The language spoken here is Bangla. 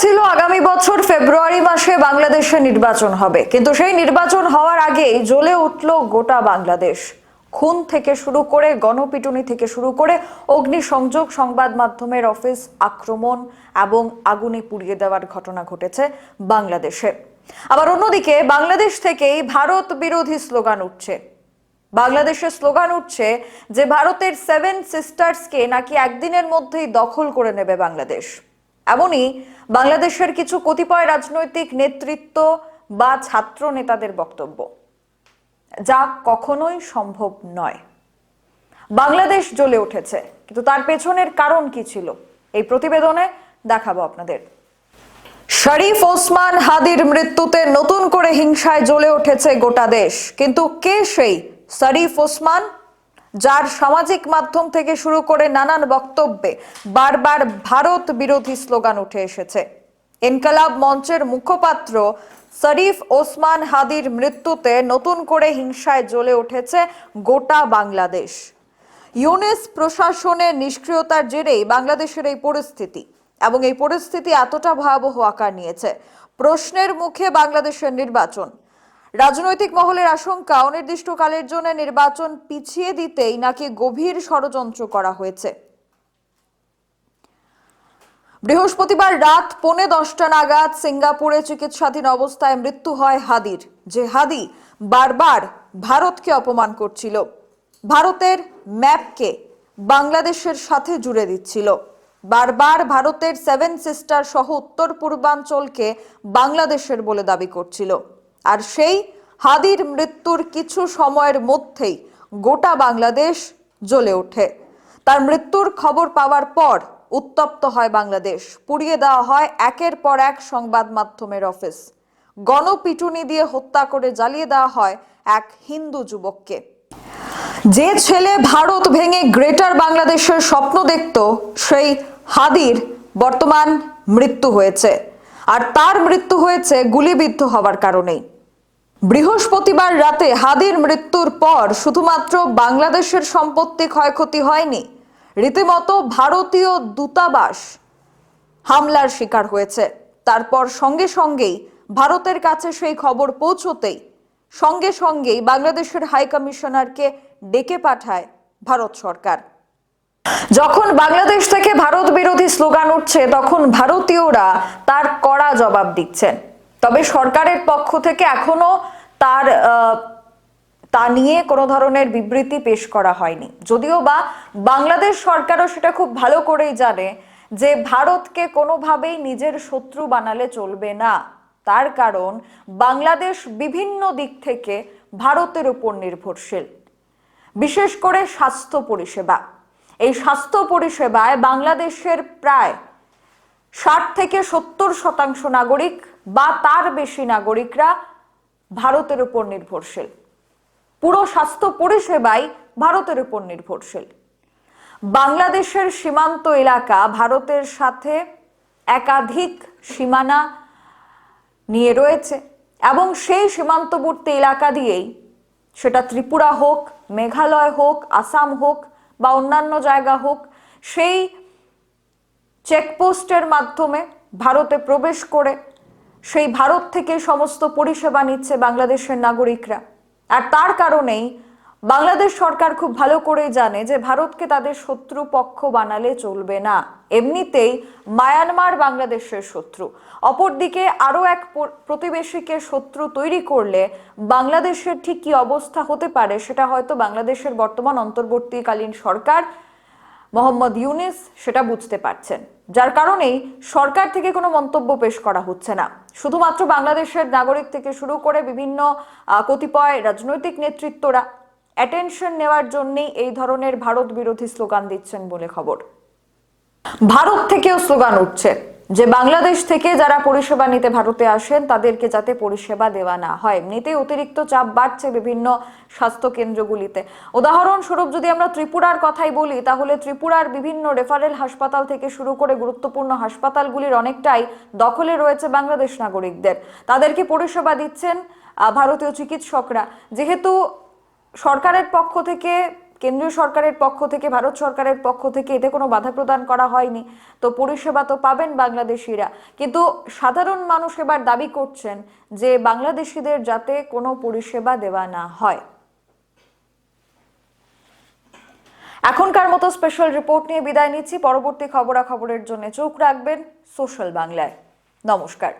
ছিল আগামী বছর ফেব্রুয়ারি মাসে বাংলাদেশে নির্বাচন হবে। কিন্তু সেই নির্বাচন হওয়ার আগেই জ্বলে উঠল গোটা বাংলাদেশ। খুন থেকে শুরু করে, গণপিটুনি থেকে শুরু করে অগ্নিসংযোগ, সংবাদ মাধ্যমের অফিস আক্রমণ এবং আগুনে পুড়িয়ে দেওয়ার ঘটনা ঘটেছে বাংলাদেশে। আবার অন্যদিকে বাংলাদেশ থেকেই ভারত বিরোধী স্লোগান উঠছে। বাংলাদেশের স্লোগান উঠছে যে, ভারতের সেভেন সিস্টার্সকে নাকি একদিনের মধ্যেই দখল করে নেবে বাংলাদেশ। এমনই বাংলাদেশের কিছু কতিপয় রাজনৈতিক নেতৃত্ব বা ছাত্র নেতাদের বক্তব্য। যা কখনোই সম্ভব নয়। বাংলাদেশ জ্বলে উঠেছে, কিন্তু তার পেছনের কারণ কি ছিল? এই প্রতিবেদনে দেখাবো আপনাদের। শরীফ ওসমান হাদির মৃত্যুতে নতুন করে হিংসায় জ্বলে উঠেছে গোটা দেশ। কিন্তু কে সেই শরীফ ওসমান? যার সামাজিক মাধ্যম থেকে শুরু করে নানান বক্তব্যে বারবার ভারত বিরোধী স্লোগান উঠে এসেছে। ইনকালাব মঞ্চের মুখপাত্র শরীফ ওসমান হাদির মৃত্যুতে নতুন করে হিংসায় জ্বলে উঠেছে গোটা বাংলাদেশ। ইউনেস প্রশাসনের নিষ্ক্রিয়তার জেরেই বাংলাদেশের এই পরিস্থিতি এবং এই পরিস্থিতি এতটা ভয়াবহ আকার নিয়েছে। প্রশ্নের মুখে বাংলাদেশের নির্বাচন। রাজনৈতিক মহলের আশঙ্কা, অনির্দিষ্টকালের জন্য নির্বাচন পিছিয়ে দিতেই নাকি গভীর ষড়যন্ত্র করা হয়েছে। বৃহস্পতিবার রাত পৌনে দশটা নাগাদ সিঙ্গাপুরে চিকিৎসাধীন অবস্থায় মৃত্যু হয় হাদির। যে হাদি বারবার ভারতকে অপমান করছিল। ভারতের ম্যাপকে বাংলাদেশের সাথে জুড়ে দিচ্ছিল। বারবার ভারতের সেভেন সিস্টার সহ উত্তর পূর্বাঞ্চলকে বাংলাদেশের বলে দাবি করছিল। আর সেই হাদির মৃত্যুর কিছু সময়ের মধ্যেই গোটা বাংলাদেশ জ্বলে ওঠে। তার মৃত্যুর খবর পাওয়ার পর উত্তপ্ত হয় বাংলাদেশ। পুড়িয়ে দেওয়া হয় একের পর এক সংবাদ মাধ্যমের অফিস। গণপিটুনি দিয়ে হত্যা করে জ্বালিয়ে দেওয়া হয় এক হিন্দু যুবককে। যে ছেলে ভারত ভেঙে গ্রেটার বাংলাদেশের স্বপ্ন দেখত, সেই হাদির বর্তমান মৃত্যু হয়েছে। আর তার মৃত্যু হয়েছে গুলিবিদ্ধ হওয়ার কারণেই। বৃহস্পতিবার রাতে হাদির মৃত্যুর পর শুধুমাত্র বাংলাদেশের সম্পত্তি ক্ষয়ক্ষতি হয়নি, রীতিমতো ভারতীয় দূতাবাস হামলার শিকার হয়েছে। তারপর সঙ্গে সঙ্গেই ভারতের কাছে সেই খবর পৌঁছতেই সঙ্গে সঙ্গেই বাংলাদেশের হাই কমিশনারকে ডেকে পাঠায় ভারত সরকার। যখন বাংলাদেশ থেকে ভারত বিরোধী স্লোগান উঠছে, তখন ভারতীয়রা তার কড়া জবাব দিচ্ছেন। তবে সরকারের পক্ষ থেকে এখনও তার তা নিয়ে কোনো ধরনের বিবৃতি পেশ করা হয়নি। যদিও বা বাংলাদেশ সরকারও সেটা খুব ভালো করেই জানে যে ভারতকে কোনোভাবেই নিজের শত্রু বানালে চলবে না। তার কারণ বাংলাদেশ বিভিন্ন দিক থেকে ভারতের উপর নির্ভরশীল। বিশেষ করে স্বাস্থ্য পরিষেবা। এই স্বাস্থ্য পরিষেবায় বাংলাদেশের প্রায় ষাট থেকে সত্তর শতাংশ নাগরিক বা তার বেশি নাগরিকরা ভারতের উপর নির্ভরশীল। পুরো স্বাস্থ্য পরিষেবাই ভারতের উপর নির্ভরশীল। বাংলাদেশের সীমান্ত এলাকা ভারতের সাথে একাধিক সীমানা নিয়ে রয়েছে এবং সেই সীমান্তবর্তী এলাকা দিয়েই সেটা ত্রিপুরা হোক, মেঘালয় হোক, আসাম হোক বা অন্যান্য জায়গা হোক, সেই চেকপোস্টের মাধ্যমে ভারতে প্রবেশ করে সেই ভারত থেকে সমস্ত পরিষেবা নিচ্ছে বাংলাদেশের নাগরিকরা। আর তার কারণেই বাংলাদেশ সরকার খুব ভালো করেই জানে যে ভারতকে তাদের শত্রু পক্ষ বানালে চলবে না। এমনিতেই মায়ানমার বাংলাদেশের শত্রু। অপরদিকে আরও এক প্রতিবেশীকে শত্রু তৈরি করলে বাংলাদেশের ঠিক কি অবস্থা হতে পারে সেটা হয়তো বাংলাদেশের বর্তমান অন্তর্বর্তীকালীন সরকার মোহাম্মদ ইউনিস সেটা বুঝতে পারছেন। যার কারণেই সরকার থেকে কোনো মন্তব্য পেশ করা হচ্ছে না। শুধুমাত্র বাংলাদেশের নাগরিক থেকে শুরু করে বিভিন্ন কতিপয় রাজনৈতিক নেতৃত্বরা অ্যাটেনশন নেওয়ার জন্যেই এই ধরনের ভারত বিরোধী স্লোগান দিচ্ছেন বলে খবর। ভারত থেকেও স্লোগান উঠছে। যে বাংলাদেশ থেকে যারা পরিষেবা নিতে ভারতে আসেন, তাদেরকে যাতে পরিষেবা দেওয়া না হয়। এমনিতে অতিরিক্ত চাপ বাড়ছে বিভিন্ন স্বাস্থ্য কেন্দ্রগুলিতে উদাহরণস্বরূপ যদি আমরা ত্রিপুরার কথাই বলি, তাহলে ত্রিপুরার বিভিন্ন রেফারেল হাসপাতাল থেকে শুরু করে গুরুত্বপূর্ণ হাসপাতালগুলির অনেকটাই দখলে রয়েছে বাংলাদেশ নাগরিকদের। তাদেরকে পরিষেবা দিচ্ছেন ভারতীয় চিকিৎসকরা। যেহেতু সরকারের পক্ষ থেকে কেন্দ্রীয় সরকারের পক্ষ থেকে, ভারত সরকারের পক্ষ থেকে এতে কোনো বাধা প্রদান করা হয়নি। তো পরিষেবা তো পাবেন বাংলাদেশিরা। কিন্তু সাধারণ মানুষ এবার দাবি করছেন যে বাংলাদেশিদের যাতে কোনো পরিষেবা দেওয়া না হয়। এখনকার মতো স্পেশাল রিপোর্ট নিয়ে বিদায় নিচ্ছি। পরবর্তী খবরাখবরের জন্য চোখ রাখবেন সোশ্যাল বাংলায়। নমস্কার।